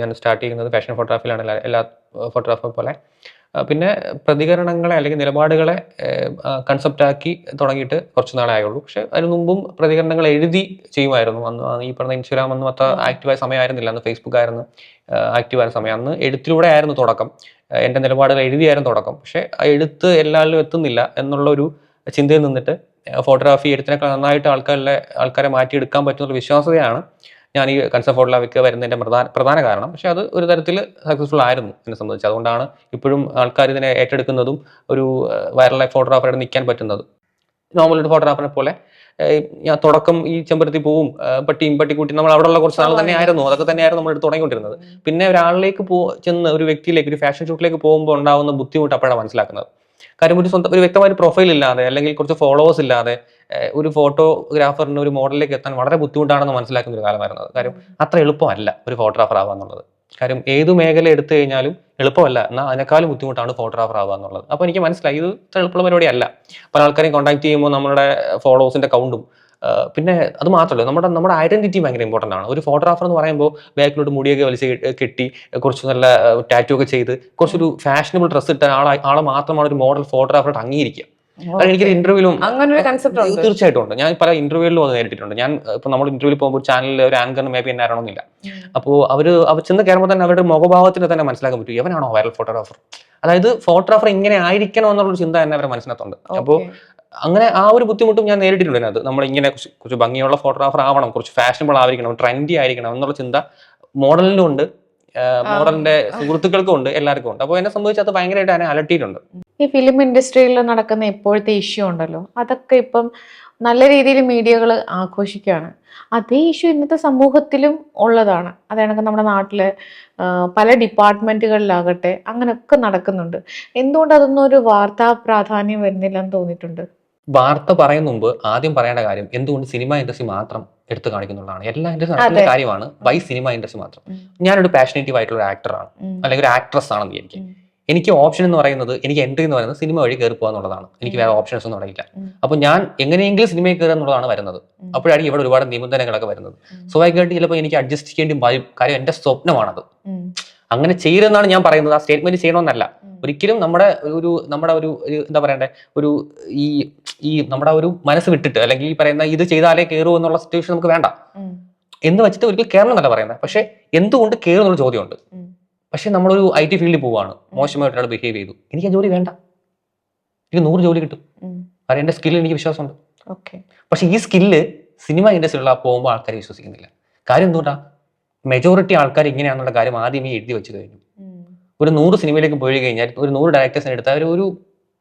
ഞാൻ സ്റ്റാർട്ട് ചെയ്യുന്നത് ഫാഷൻ ഫോട്ടോഗ്രാഫിയിലാണ് എല്ലാ എല്ലാ ഫോട്ടോഗ്രാഫർ പോലെ. പിന്നെ പ്രതികരണങ്ങളെ അല്ലെങ്കിൽ നിലപാടുകളെ കൺസെപ്റ്റ് ആക്കി തുടങ്ങിയിട്ട് കുറച്ച് നാളെ ആയുള്ളൂ. പക്ഷെ അതിന് മുമ്പും പ്രതികരണങ്ങൾ എഴുതി ചെയ്യുമായിരുന്നു. അന്ന് ഈ പറഞ്ഞ ഇൻസ്റ്റഗ്രാം ഒന്നും അത്ര ആക്റ്റീവായ സമയമായിരുന്നില്ല. അന്ന് ഫേസ്ബുക്ക് ആയിരുന്നു ആക്റ്റീവായ സമയം. അന്ന് എഴുത്തിലൂടെ ആയിരുന്നു തുടക്കം. എന്റെ നിലപാടുകൾ എഴുതിയായിരുന്നു തുടക്കം. പക്ഷെ ആ എഴുത്ത് എല്ലാവരിലും എത്തുന്നില്ല എന്നുള്ള ഒരു ചിന്തയിൽ നിന്നിട്ട് ഫോട്ടോഗ്രാഫി എഴുത്തിനേക്കാൾ നന്നായിട്ട് ആൾക്കാരിലെ ആൾക്കാരെ മാറ്റിയെടുക്കാൻ പറ്റുന്ന ഒരു വിശ്വാസതയാണ് ഞാൻ ഈ കൺസെപ്റ്റ് ഫോട്ടോഗ്രാഫിക്ക് വരുന്നതിന്റെ പ്രധാന പ്രധാന കാരണം. പക്ഷേ അത് ഒരു തരത്തിൽ സക്സസ്ഫുൾ ആയിരുന്നു എന്നെ സംബന്ധിച്ച്. അതുകൊണ്ടാണ് ഇപ്പോഴും ആൾക്കാർ ഇതിനെ ഏറ്റെടുക്കുന്നതും ഒരു വൈറൽ ഫോട്ടോഗ്രാഫറെ നിൽക്കാൻ പറ്റുന്നത്. നോർമൽ ഒരു ഫോട്ടോഗ്രാഫറെ പോലെ ഞാൻ തുടക്കം ഈ ചെമ്പരത്തി പൂവും പട്ടിയും പട്ടിക്കുട്ടി നമ്മൾ അവിടെയുള്ള കുറച്ച് നാൾ തന്നെ ആയിരുന്നു. അതൊക്കെ തന്നെയായിരുന്നു നമ്മൾ എടുത്ത് തുടങ്ങിക്കൊണ്ടിരുന്നത്. പിന്നെ ഒരാളിലേക്ക് പോ ചെന്ന് ഒരു വ്യക്തിയിലേക്ക് ഒരു ഫാഷൻ ഷൂട്ടിലേക്ക് പോകുമ്പോൾ ഉണ്ടാകുന്ന ബുദ്ധിമുട്ട് അപ്പോഴാണ് മനസ്സിലാക്കുന്നത്. കാര്യം ഒരു സ്വന്തം ഒരു വ്യക്തമായ ഒരു പ്രൊഫൈൽ ഇല്ലാതെ അല്ലെങ്കിൽ കുറച്ച് ഫോളോവേഴ്സ് ഇല്ലാതെ ഒരു ഫോട്ടോഗ്രാഫറിന് ഒരു മോഡലിലേക്ക് എത്താൻ വളരെ ബുദ്ധിമുട്ടാണെന്ന് മനസ്സിലാക്കുന്ന ഒരു കാലമായിരുന്നത് കാര്യം അത്ര എളുപ്പമല്ല ഒരു ഫോട്ടോഗ്രാഫർ ആവുക എന്നുള്ളത്. കാര്യം ഏത് മേഖല എടുത്തു കഴിഞ്ഞാലും എളുപ്പമല്ല. എന്നാൽ അതിനേക്കാളും ബുദ്ധിമുട്ടാണ് ഫോട്ടോഗ്രാഫർ ആവുക എന്നുള്ളത്. അപ്പോൾ എനിക്ക് മനസ്സിലായി. ഇത് ഇത്ര എളുപ്പമുള്ള പരിപാടിയല്ല പല ആൾക്കാരെയും കോൺടാക്ട് ചെയ്യുമ്പോൾ നമ്മുടെ ഫോളോവേഴ്സിന്റെ കൗണ്ടും പിന്നെ അത് മാത്രമല്ല നമ്മുടെ നമ്മുടെ ഐഡന്റിറ്റി ഭയങ്കര ഇമ്പോർട്ടന്റ് ആണ്. ഒരു ഫോട്ടോഗ്രാഫർ എന്ന് പറയുമ്പോൾ ബാക്കിലോട്ട് മുടിയൊക്കെ വലിച്ച് കെട്ടി കുറച്ച് നല്ല ടാറ്റു ഒക്കെ ചെയ്ത് കുറച്ചൊരു ഫാഷനബിൾ ഡ്രസ്സ് ഇട്ട ആളെ ആളെ മാത്രമാണ് ഒരു മോഡൽ ഫോട്ടോഗ്രാഫറായിട്ട് അംഗീകരിക്കുക. കാരണം എനിക്കൊരു ഇന്റർവ്യൂലും അങ്ങനെ ഒരു കൺസെപ്റ്റ് ഉണ്ട്. തീർച്ചയായിട്ടും ഉണ്ട്. ഞാൻ പല ഇന്റർവ്യൂലും അത് നേരിട്ടിട്ടുണ്ട്. ഞാൻ ഇപ്പൊ നമ്മൾ ഇന്റർവ്യൂവിൽ പോകുമ്പോൾ ചാനലിൽ ഒരു ആങ്കറിന് മേ ബി എന്നെ അറിയണമെന്നില്ല. അപ്പോൾ അവർ അവർ ചെന്ന് കയറുമ്പോൾ തന്നെ അവരുടെ മുഖഭാവത്തിന് തന്നെ മനസ്സിലാക്കാൻ പറ്റും. ഇവനാണോ വൈറൽ ഫോട്ടോഗ്രാഫർ അതായത് ഫോട്ടോഗ്രാഫർ ഇങ്ങനെ ആയിരിക്കണം എന്നുള്ള ചിന്ത തന്നെ അവരുടെ മനസ്സിനകത്തുണ്ട്. അപ്പോൾ അങ്ങനെ ആ ഒരു ബുദ്ധിമുട്ടും ഞാൻ നേരിട്ടിട്ടുണ്ട് അതിനകത്ത് നമ്മൾ ഇങ്ങനെ കുറച്ച് കുറച്ച് ഭംഗിയുള്ള ഫോട്ടോഗ്രാഫർ ആവണം കുറച്ച് ഫാഷനബിൾ ആയിരിക്കണം ട്രെൻഡി ആയിരിക്കണം എന്നുള്ള ചിന്ത മോഡലിനും ഉണ്ട്. മോഡലിന്റെ സുഹൃത്തുക്കൾക്കും ഉണ്ട് എല്ലാവർക്കും ഉണ്ട്. അപ്പോൾ എന്നെ സംബന്ധിച്ച് അത് ഭയങ്കരമായിട്ട് അതിനെ അലട്ടിയിട്ടുണ്ട്. ഈ ഫിലിം ഇൻഡസ്ട്രിയിൽ നടക്കുന്ന ഇപ്പോഴത്തെ ഇഷ്യൂ ഉണ്ടല്ലോ. അതൊക്കെ ഇപ്പം നല്ല രീതിയിൽ മീഡിയകൾ ആഘോഷിക്കുകയാണ്. അതേ ഇഷ്യൂ ഇന്നത്തെ സമൂഹത്തിലും ഉള്ളതാണ്. അതായത് നമ്മുടെ നാട്ടിൽ പല ഡിപ്പാർട്ട്മെന്റുകളിലാകട്ടെ അങ്ങനെയൊക്കെ നടക്കുന്നുണ്ട്. എന്തുകൊണ്ട് അതൊന്നും ഒരു വാർത്താ പ്രാധാന്യം വരുന്നില്ല എന്ന് തോന്നിയിട്ടുണ്ട്? വാർത്ത പറയുന്ന മുമ്പ് ആദ്യം പറയേണ്ട കാര്യം എന്തുകൊണ്ട് സിനിമ ഇൻഡസ്ട്രി മാത്രം എടുത്തു കാണിക്കുന്നുള്ളതാണ്? എല്ലാ ഇൻഡസ്ട്രി. നടക്കുന്ന കാര്യമാണ് ബൈ സിനിമ ഇൻഡസ്ട്രി മാത്രം. ഞാനൊരു പാഷനേറ്റീവ് ആയിട്ടുള്ള ഒരു ആക്ടറാണ് അല്ലെങ്കിൽ ഒരു ആക്ട്രസ് ആണെന്ന് എനിക്ക് ഉം. എനിക്ക് ഓപ്ഷൻ എന്ന് പറയുന്നത് എനിക്ക് എൻട്രി എന്ന് പറയുന്നത് സിനിമ വഴി കയറി പോകുക എന്നുള്ളതാണ്. എനിക്ക് വേറെ ഓപ്ഷൻസ് ഒന്നും അവിടെ ഇല്ല അപ്പൊ ഞാൻ എങ്ങനെയെങ്കിലും സിനിമയിൽ കയറുക എന്നുള്ളതാണ് വരുന്നത്. അപ്പോഴായിരിക്കും ഇവിടെ ഒരുപാട് നിബന്ധനകളൊക്കെ വരുന്നത്. സ്വാഭാവികമായിട്ട് ചിലപ്പോൾ എനിക്ക് അഡ്ജസ്റ്റ് ചെയ്യേണ്ടി വരും. കാര്യം എന്റെ സ്വപ്നമാണത്. അങ്ങനെ ചെയ്യരുതെന്നാണ് ഞാൻ പറയുന്നത്. ആ സ്റ്റേറ്റ്മെന്റ് ചെയ്യണമെന്നല്ല. ഒരിക്കലും നമ്മുടെ ഒരു നമ്മുടെ ഒരു എന്താ പറയണ്ടേ? ഒരു ഈ ഈ നമ്മുടെ ഒരു മനസ്സ് വിട്ടിട്ട് അല്ലെങ്കിൽ ഈ പറയുന്ന ഇത് ചെയ്താലേ കയറൂ എന്നുള്ള സിറ്റുവേഷൻ നമുക്ക് വേണ്ട. എന്ന് വെച്ചിട്ട് ഒരിക്കൽ കയറണം എന്നല്ല പറയുന്നത്. പക്ഷെ എന്തുകൊണ്ട് കയറും എന്നുള്ള ചോദ്യമുണ്ട്. പക്ഷെ നമ്മളൊരു ഐ ടി ഫീൽഡിൽ പോവാണ്. മോശമായിട്ട് ഒരാൾ ബിഹേവ് ചെയ്തു. എനിക്ക് ആ ജോലി വേണ്ട. എനിക്ക് നൂറ് ജോലി കിട്ടും. കാരണം എന്റെ സ്കില്ലിൽ എനിക്ക് വിശ്വാസമുണ്ട്. ഓക്കെ. പക്ഷെ ഈ സ്കില്ല് സിനിമ ഇൻഡസ്ട്രിയിലുള്ള പോകുമ്പോൾ ആൾക്കാർ വിശ്വസിക്കുന്നില്ല. കാര്യം എന്തുകൊണ്ടാ? മെജോറിറ്റി ആൾക്കാർ ഇങ്ങനെയാണെന്നുള്ള കാര്യം ആദ്യം ഈ എഴുതി വെച്ച് കഴിഞ്ഞു. ഒരു നൂറ് സിനിമയിലേക്ക് പോയി കഴിഞ്ഞാൽ ഒരു നൂറ് ഡയറക്ടേഴ്സിനെ എടുത്താൽ ഒരു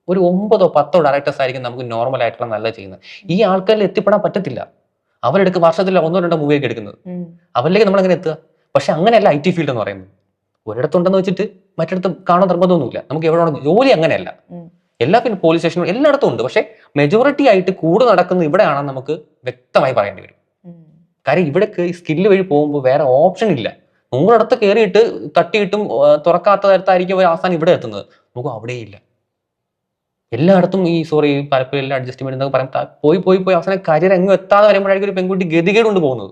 ഒരു ഒമ്പതോ പത്തോ ഡയറക്ടേഴ്സ് ആയിരിക്കും നമുക്ക് നോർമൽ ആയിട്ടുള്ള നല്ല ചെയ്യുന്നത്. ഈ ആൾക്കാരിൽ എത്തിപ്പെടാൻ പറ്റത്തില്ല. അവരെടുക്ക് വർഷത്തിൽ ഒന്നോ രണ്ടോ മൂവിയൊക്കെ എടുക്കുന്നത്. അവരിലേക്ക് നമ്മൾ എങ്ങനെ എത്തുക? പക്ഷെ അങ്ങനെയല്ല ഐ ടി ഫീൽഡ് എന്ന് പറയുന്നത്. ഒരിടത്തുണ്ടെന്ന് വെച്ചിട്ട് മറ്റിടത്ത് കാണാൻ നിർബന്ധമൊന്നുമില്ല. നമുക്ക് എവിടെ ജോലി അങ്ങനെയല്ല. എല്ലാ പിന്നെ പോലീസ് സ്റ്റേഷനും എല്ലായിടത്തും ഉണ്ട്. പക്ഷെ മെജോറിറ്റി ആയിട്ട് കൂടെ നടക്കുന്നത് ഇവിടെയാണെന്ന് നമുക്ക് വ്യക്തമായി പറയേണ്ടി വരും. കാര്യം ഇവിടേക്ക് ഈ സ്കില്ല് വഴി പോകുമ്പോൾ വേറെ ഓപ്ഷൻ ഇല്ല. നൂറിടത്ത് കയറിയിട്ട് തട്ടിയിട്ടും തുറക്കാത്ത തരത്തായിരിക്കും അവർ അവസാനം ഇവിടെ എത്തുന്നത്. നമുക്ക് അവിടെയില്ല. എല്ലായിടത്തും ഈ സോറി പലപ്പോഴും എല്ലാം അഡ്ജസ്റ്റ്മെന്റ് എന്നൊക്കെ പറയാം പോയി പോയി പോയി അവസാനം കരിയർ എങ്ങും എത്താതെ വരുമ്പോഴായിരിക്കും ഒരു പെൺകുട്ടി ഗതികേട് കൊണ്ട് പോകുന്നത്.